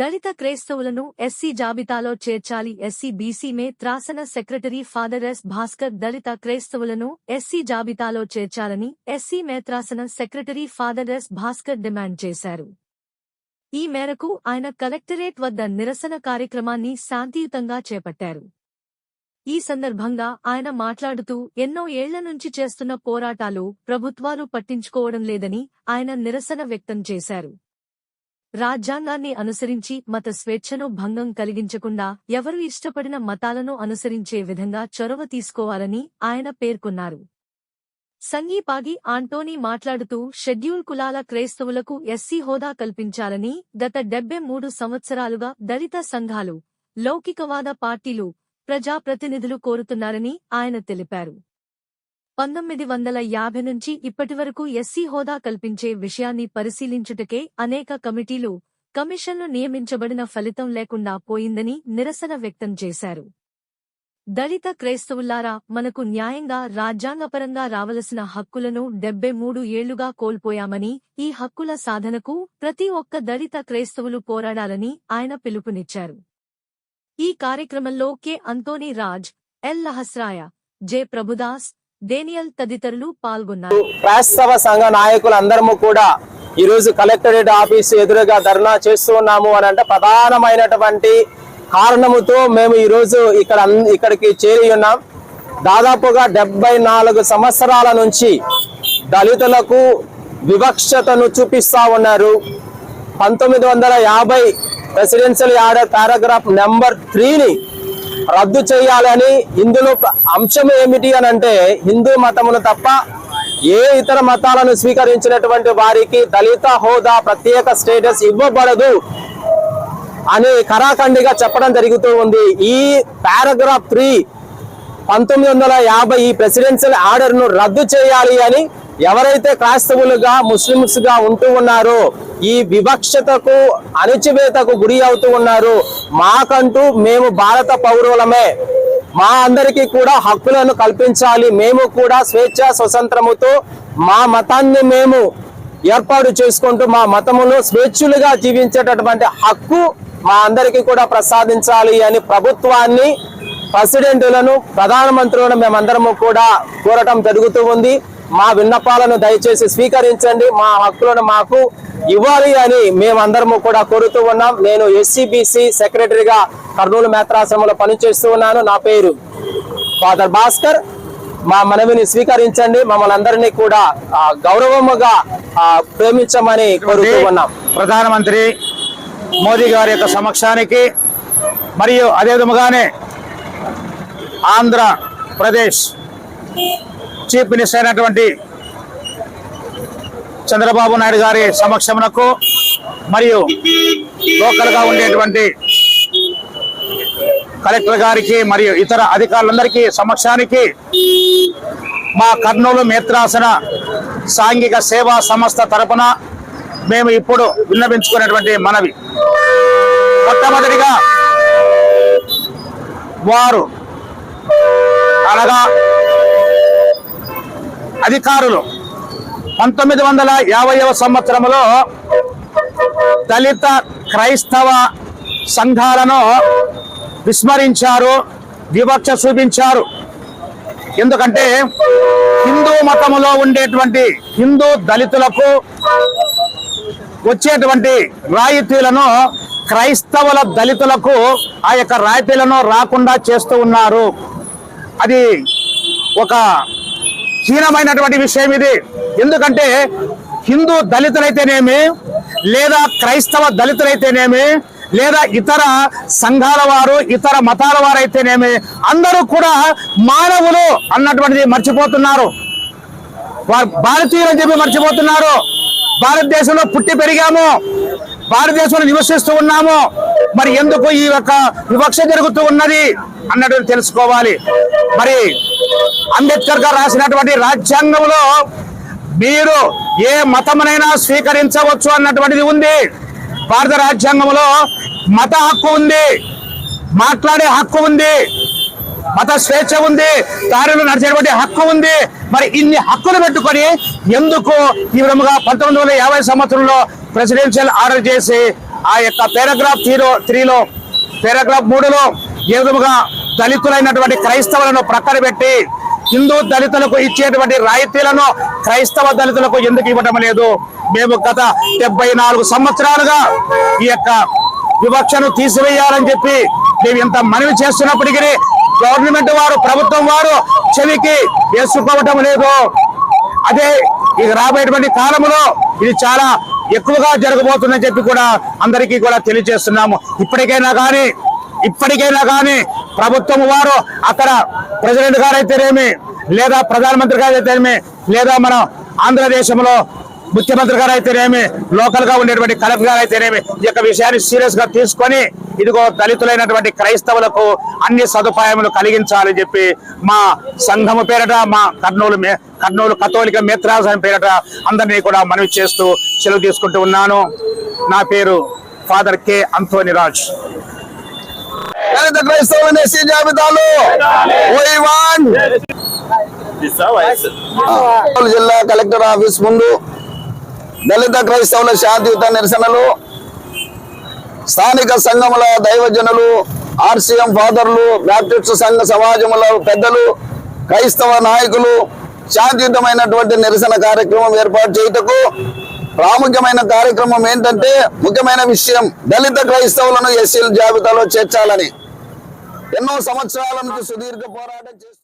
దళిత క్రైస్తవులను ఎస్సీ జాబితాలో చేర్చాలి. ఎస్సీ బీసీ మే త్రాసన సెక్రటరీ ఫాదర్ ఎస్ భాస్కర్ దళిత క్రైస్తవులను ఎస్సీ జాబితాలో చేర్చాలని SC మేత్రాసన secretary father S Bhaskar demand చేశారు. ఈ మేరకు ఆయన కలెక్టరేట్ వద్ద నిరసన కార్యక్రమాన్ని శాంతియుతంగా చేపట్టారు. ఈ సందర్భంగా ఆయన మాట్లాడుతూ ఎన్నో ఏళ్ళ నుంచి చేస్తున్న పోరాటాలు ప్రభుత్వాలు పట్టించుకోవడం లేదని ఆయన నిరసన వ్యక్తం చేశారు. రాజ్యాంగాన్ని అనుసరించి మత స్వేచ్ఛను భంగం కలిగించకుండా ఎవరు ఇష్టపడిన మతాలను అనుసరించే విధంగా చొరవ తీసుకోవాలని ఆయన పేర్కొన్నారు. సంగీపాగి ఆంటోనీ మాట్లాడుతూ షెడ్యూల్ కులాల క్రైస్తవులకు ఎస్సీ హోదా కల్పించాలని గత డెబ్బై మూడు సంవత్సరాలుగా దళిత సంఘాలు లౌకికవాద పార్టీలు ప్రజాప్రతినిధులు కోరుతున్నారని ఆయన తెలిపారు. పంతొమ్మిది వందల యాభై నుంచి ఇప్పటివరకు ఎస్సీ హోదా కల్పించే విషయాన్ని పరిశీలించుటకే అనేక కమిటీలు కమిషన్లు నియమించబడిన ఫలితం లేకుండా పోయిందని నిరసన వ్యక్తం చేశారు. దళిత క్రైస్తవులారా మనకు న్యాయంగా రాజ్యాంగపరంగా రావలసిన హక్కులను డెబ్బై మూడు ఏళ్ళుగా కోల్పోయామని ఈ హక్కుల సాధనకు ప్రతి ఒక్క దళిత క్రైస్తవులు పోరాడాలని ఆయన పిలుపునిచ్చారు. ఈ కార్యక్రమంలో K. Anthony Raj L. Lahasraya J. Prabhudas Daniel తదితరులు పాల్గొన్నారు. క్రైస్తవ సంఘ నాయకులందరము కూడా ఈ రోజు కలెక్టరేట్ ఆఫీసు ఎదురుగా ధర్నా చేస్తున్నాము అని అంటే ప్రధానమైనటువంటి కారణముతో మేము ఈ రోజు ఇక్కడ ఇక్కడికి చేరి ఉన్నాం. దాదాపుగా డెబ్బై నాలుగు సంవత్సరాల నుంచి దళితులకు వివక్షతను చూపిస్తా ఉన్నారు. పంతొమ్మిది వందల యాభై ప్రెసిడెన్షియల్ ఆర్డర్ పారాగ్రాఫ్ నెంబర్ త్రీని రద్దు చేయాలని ఇందులో అంశం ఏమిటి అని అంటే హిందూ మతములు తప్ప ఏ ఇతర మతాలను స్వీకరించినటువంటి వారికి దళిత హోదా ప్రత్యేక స్టేటస్ ఇవ్వబడదు అని కరాఖండిగా చెప్పడం జరుగుతూ ఉంది. ఈ పారాగ్రాఫ్ త్రీ పంతొమ్మిది వందల యాభై ఈ ప్రెసిడెన్షియల్ ఆర్డర్ను రద్దు చేయాలి అని ఎవరైతే క్రైస్తవులుగా ముస్లిమ్స్గా ఉంటూ ఉన్నారో ఈ వివక్షతకు అణిచివేతకు గురి అవుతూ ఉన్నారు. మాకంటూ మేము భారత పౌరులమే. మా అందరికీ కూడా హక్కులను కల్పించాలి. మేము కూడా స్వేచ్ఛ స్వతంత్రముతో మా మతాన్ని మేము ఏర్పాటు చేసుకుంటూ మా మతమును స్వేచ్ఛలుగా జీవించేటటువంటి హక్కు మా అందరికీ కూడా ప్రసాదించాలి అని ప్రభుత్వాన్ని ప్రెసిడెంట్లను ప్రధానమంత్రులను మేమందరము కూడా కోరటం జరుగుతూ ఉంది. మా విన్నపాలను దయచేసి స్వీకరించండి. మా హక్కులను మాకు ఇవ్వాలి అని మేమందరము కూడా కోరుతూ ఉన్నాం. నేను ఎస్సీబీసీ సెక్రటరీగా కర్నూలు మేత్రాశ్రమంలో పనిచేస్తూ ఉన్నాను. నా పేరు ఫాదర్ భాస్కర్. మా మనవిని స్వీకరించండి. మమ్మల్ని అందరినీ కూడా గౌరవముగా ప్రేమించమని కోరుతూ ఉన్నాం. ప్రధానమంత్రి మోదీ గారి యొక్క సమక్షానికి మరియు అదే విధముగానే ఆంధ్రప్రదేశ్ చీఫ్ మినిస్టర్ అయినటువంటి చంద్రబాబు నాయుడు గారి సమక్షమునకు మరియు లోకల్గా ఉండేటువంటి కలెక్టర్ గారికి మరియు ఇతర అధికారులందరికీ సమక్షానికి మా కర్నూలు మేత్రాసన సాంఘిక సేవా సంస్థ తరపున మేము ఇప్పుడు విన్నవించుకున్నటువంటి మనవి. మొట్టమొదటిగా వారు అనగా అధికారులు పంతొమ్మిది వందల యాభైవ సంవత్సరంలో దళిత క్రైస్తవ సంఘాలను విస్మరించారు వివక్ష చూపించారు. ఎందుకంటే హిందూ మతములో ఉండేటువంటి హిందూ దళితులకు వచ్చేటువంటి రాయితీలను క్రైస్తవుల దళితులకు ఆ యొక్క రాయితీలను రాకుండా చేస్తూ ఉన్నారు. అది ఒక హీనమైనటువంటి విషయం ఇది. ఎందుకంటే హిందూ దళితులైతేనేమి లేదా క్రైస్తవ దళితులైతేనేమి లేదా ఇతర సంఘాల వారు ఇతర మతాల వారైతేనేమి అందరూ కూడా మానవులు అన్నటువంటిది మర్చిపోతున్నారు. వారు భారతీయులు అని చెప్పి మర్చిపోతున్నారు. భారతదేశంలో పుట్టి పెరిగాము. భారతదేశంలో నివసిస్తూ ఉన్నాము. మరి ఎందుకు ఈ యొక్క వివక్ష జరుగుతూ ఉన్నది అన్నట్టు తెలుసుకోవాలి. మరి అంబేద్కర్ గారు రాసినటువంటి రాజ్యాంగంలో మీరు ఏ మతమునైనా స్వీకరించవచ్చు అన్నటువంటిది ఉంది. భారత రాజ్యాంగంలో మత హక్కు ఉంది. మాట్లాడే హక్కు ఉంది. మత స్వేచ్ఛ ఉంది. దారిలో నడిచేటువంటి హక్కు ఉంది. మరి ఇన్ని హక్కులు పెట్టుకొని ఎందుకు ఈ విధముగా పంతొమ్మిది వందల యాభై సంవత్సరంలో ప్రెసిడెన్షియల్ ఆర్డర్ చేసి ఆ యొక్క పారాగ్రాఫ్ త్రీలో త్రీలో పారాగ్రాఫ్ మూడులో ఏ విధముగా దళితులైనటువంటి క్రైస్తవులను ప్రక్కన పెట్టి హిందూ దళితులకు ఇచ్చేటువంటి రాయితీలను క్రైస్తవ దళితులకు ఎందుకు ఇవ్వటం లేదు? మేము గత డెబ్బై నాలుగు సంవత్సరాలుగా ఈ యొక్క వివక్షను తీసివేయాలని చెప్పి మేము ఇంత మనవి చేస్తున్నప్పటికీ గవర్నమెంట్ వారు ప్రభుత్వం వారు చెవికి వేసుకోవటం లేదు. అదే ఇది రాబోయేటువంటి కాలంలో ఇది చాలా ఎక్కువగా జరగబోతుందని చెప్పి కూడా అందరికీ కూడా తెలియజేస్తున్నాము. ఇప్పటికైనా కానీ ఇప్పటికైనా కానీ ప్రభుత్వం వారు అక్కడ ప్రెసిడెంట్ గారైతేనేమి లేదా ప్రధానమంత్రి గారైతేనేమి లేదా మన ఆంధ్రదేశంలో ముఖ్యమంత్రి గారు అయితేనేమి లోకల్గా ఉండేటువంటి కలెక్టర్ గారు అయితేనేమి ఈ యొక్క విషయాన్ని సీరియస్గా తీసుకొని ఇదిగో దళితులైనటువంటి క్రైస్తవులకు అన్ని సదుపాయములు కలిగించాలని చెప్పి మా సంఘము పేరట మా కర్నూలు మే- కర్నూలు కథోలిక మేత్రాసనం పేరట అందరినీ కూడా మనవి చేస్తూ సెలవు తీసుకుంటూ ఉన్నాను. నా పేరు ఫాదర్ కె. అంతోని రాజ్ దళిత క్రైస్తవుల ఎస్సీ జాబితాలు? జిల్లా కలెక్టర్ ఆఫీస్ ముందు దళిత క్రైస్తవుల శాంతియుత నిరసనలు స్థానిక సంఘముల దైవజనులు ఆర్సీఎం ఫాదర్లు బ్యాప్టిస్ట్ సంఘ సమాజముల పెద్దలు క్రైస్తవ నాయకులు శాంతియుతమైనటువంటి నిరసన కార్యక్రమం ఏర్పాటు చేయుటకు ప్రాముఖ్యమైన కార్యక్రమం ఏంటంటే ముఖ్యమైన విషయం దళిత క్రైస్తవులను ఎస్సీల జాబితాలో చేర్చాలని. ఎన్నో సంవత్సరాల నుంచి సుదీర్ఘ పోరాటం చేస్తూ